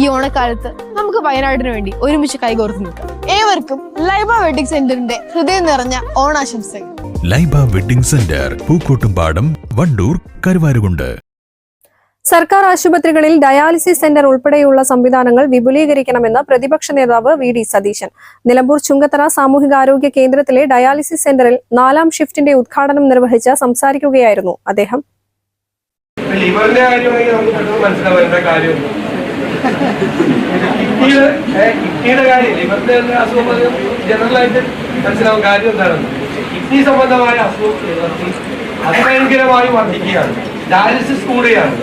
ഈ ഓണക്കാലത്ത് നമുക്ക് വയനാടിന് വേണ്ടി ഒരുമിച്ച് കൈകോർത്ത് നിൽക്കാം. ഏവർക്കും ലൈബ വെഡിങ് സെന്ററിന്റെ ഹൃദയം നിറഞ്ഞ ഓണാശംസകൾ. Laiba wedding centre Pookkottumpadam Wandoor Karuvarakundu. സർക്കാർ ആശുപത്രികളിൽ ഡയാലിസിസ് സെന്റർ ഉൾപ്പെടെയുള്ള സംവിധാനങ്ങൾ വിപുലീകരിക്കണമെന്ന് പ്രതിപക്ഷ നേതാവ് വി ഡി സതീശൻ. നിലമ്പൂർ ചുങ്കത്തറ സാമൂഹികാരോഗ്യ കേന്ദ്രത്തിലെ ഡയാലിസിസ് സെന്ററിൽ നാലാം ഷിഫ്റ്റിന്റെ ഉദ്ഘാടനം നിർവഹിച്ച് സംസാരിക്കുകയായിരുന്നു അദ്ദേഹം. കിഡ്നിയുടെ കാര്യം തന്നെ അസുഖം ജനറൽ ആയിട്ട് മനസ്സിലാവും കാര്യം എന്താണെന്ന്. കിഡ്നി സംബന്ധമായ അസുഖം അതിഭയങ്കരമായി വർദ്ധിക്കുകയാണ്. ഡയാലിസിസ് കൂടുകയാണ്.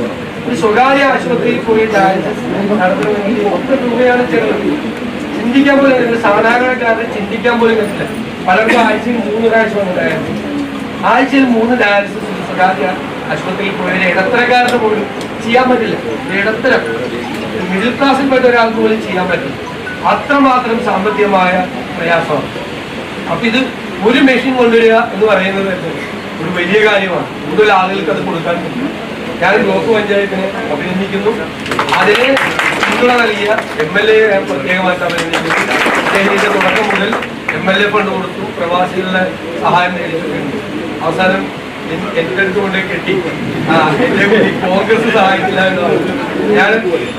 ഒരു സ്വകാര്യ ആശുപത്രിയിൽ പോയി ഡയാലിസിസ് നടത്തണമെങ്കിൽ ഒത്ത രൂപയാണ് ചെലവ്. ചിന്തിക്കാൻ പോലും. സാധാരണക്കാരന് ചിന്തിക്കാൻ പോലും പറ്റില്ല പലർക്കും ആഴ്ചയിൽ മൂന്ന് പ്രാവശ്യം വന്ന് ആഴ്ചയിൽ മൂന്ന് ഡയാലിസിസ് സ്വകാര്യ ആശുപത്രിയിൽ പോയതിന് ഇടത്തരക്കാരന് പോലും ചെയ്യാൻ പറ്റില്ല. ഇടത്തരം. മിഡിൽ ക്ലാസ്സിൽപ്പെട്ട ഒരാൾക്ക് പോലും ചെയ്യാൻ പറ്റും അത്രമാത്രം സാമ്പത്തികമായ പ്രയാസമാണ്. അപ്പൊ ഇത് ഒരു മെഷീൻ കൊണ്ടുവരിക എന്ന് പറയുന്നത് ഒരു വലിയ കാര്യമാണ്. കൂടുതൽ ആളുകൾക്ക് അത് കൊടുക്കാൻ ഞാൻ ബ്ലോക്ക് പഞ്ചായത്തിനെ അഭിനന്ദിക്കുന്നു. അതിനെ പിന്തുണ നൽകിയ എം എൽ എ പ്രത്യേകമായിട്ട് അഭിനന്ദിക്കുന്നു. തുടക്കം മുതൽ എം എൽ എ ഫണ്ട് കൊടുത്തു. പ്രവാസികളുടെ സഹായം നേടിയിട്ടുണ്ട്. അവസാനം എന്റെ അടുത്ത് കൊണ്ട് കെട്ടി. കോൺഗ്രസ് സഹായിക്കില്ല എന്ന് പറഞ്ഞു. ഞാൻ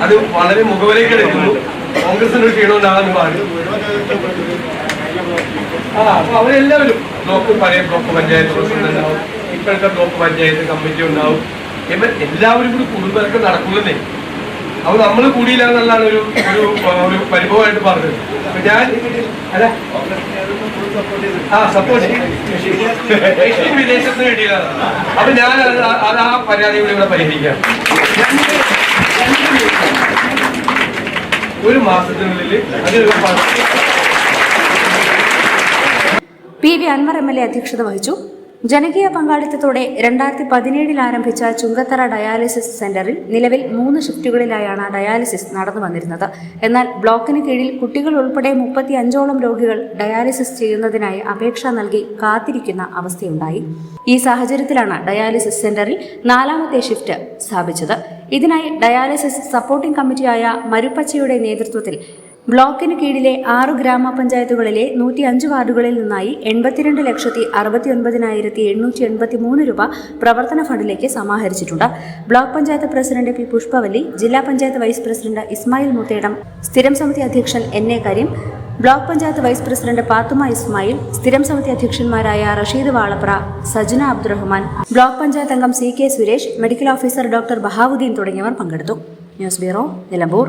അത് വളരെ മുഖവിലേക്ക് എടുക്കുന്നു. കോൺഗ്രസിന് ഒരു ക്ഷീണമുണ്ടാകാൻ പാടില്ല. ആ അപ്പൊ അവരെല്ലാവരും ബ്ലോക്ക് പഴയ ബ്ലോക്ക് പഞ്ചായത്ത് പ്രസിഡന്റ് ഉണ്ടാവും. ഇപ്പോഴത്തെ ബ്ലോക്ക് പഞ്ചായത്ത് കമ്മിറ്റി ഉണ്ടാവും. എല്ലാവരും കൂടി കുടുംബമൊക്കെ നടക്കുന്നേ അപ്പൊ നമ്മൾ കൂടിയില്ല എന്നുള്ളതാണ് ഒരു ഒരു ഒരു പരിഭവമായിട്ട് പറഞ്ഞത്. അപ്പൊ ഞാൻ അല്ല. ആ സപ്പോർട്ട് വിദേശത്തിന് കിട്ടിയതാണ്. അപ്പൊ ഞാൻ അത് ആ- അത് ആ പരാതി കൂടി ഇവിടെ പരിഹരിക്കാം. ഒരു മാസത്തിനുള്ളിൽ അത് P V Anvar M L A അധ്യക്ഷത വഹിച്ചു. ജനകീയ പങ്കാളിത്തത്തോടെ രണ്ടായിരത്തി പതിനേഴിൽ ആരംഭിച്ച ചുങ്കത്തറ ഡയാലിസിസ് സെന്ററിൽ നിലവിൽ മൂന്ന് ഷിഫ്റ്റുകളിലായാണ് ഡയാലിസിസ് നടന്നു വന്നിരുന്നത്. എന്നാൽ ബ്ലോക്കിന് കീഴിൽ കുട്ടികൾ ഉൾപ്പെടെ മുപ്പത്തി അഞ്ചോളം രോഗികൾ ഡയാലിസിസ് ചെയ്യുന്നതിനായി അപേക്ഷ നൽകി കാത്തിരിക്കുന്ന അവസ്ഥയുണ്ടായി. ഈ സാഹചര്യത്തിലാണ് ഡയാലിസിസ് സെന്ററിൽ നാലാമത്തെ ഷിഫ്റ്റ് സ്ഥാപിച്ചത്. ഇതിനായി ഡയാലിസിസ് സപ്പോർട്ടിംഗ് കമ്മിറ്റിയായ മരുപ്പച്ചയുടെ നേതൃത്വത്തിൽ ബ്ലോക്കിന് കീഴിലെ ആറു ഗ്രാമപഞ്ചായത്തുകളിലെ നൂറ്റി അഞ്ച് വാർഡുകളിൽ നിന്നായി എൺപത്തിരണ്ട് ലക്ഷത്തി അറുപത്തി ഒൻപതിനായിരത്തി എണ്ണൂറ്റി എൺപത്തി മൂന്ന് രൂപ പ്രവർത്തന ഫണ്ടിലേക്ക് സമാഹരിച്ചിട്ടുണ്ട്. Block panchayat president P Pushpavalli ജില്ലാ പഞ്ചായത്ത് വൈസ് പ്രസിഡന്റ് ഇസ്മായിൽ മുത്തേടം സ്ഥിരം സമിതി അധ്യക്ഷൻ N A Kareem block panchayat vice president Pathuma Ismail സ്ഥിരം സമിതി അധ്യക്ഷന്മാരായ റഷീദ് വാളപ്ര സജന അബ്ദുറഹ്മാൻ ബ്ലോക്ക് പഞ്ചായത്ത് അംഗം C K Suresh medical officer doctor Bahauddin തുടങ്ങിയവർ പങ്കെടുത്തു. News bureau Nilambur.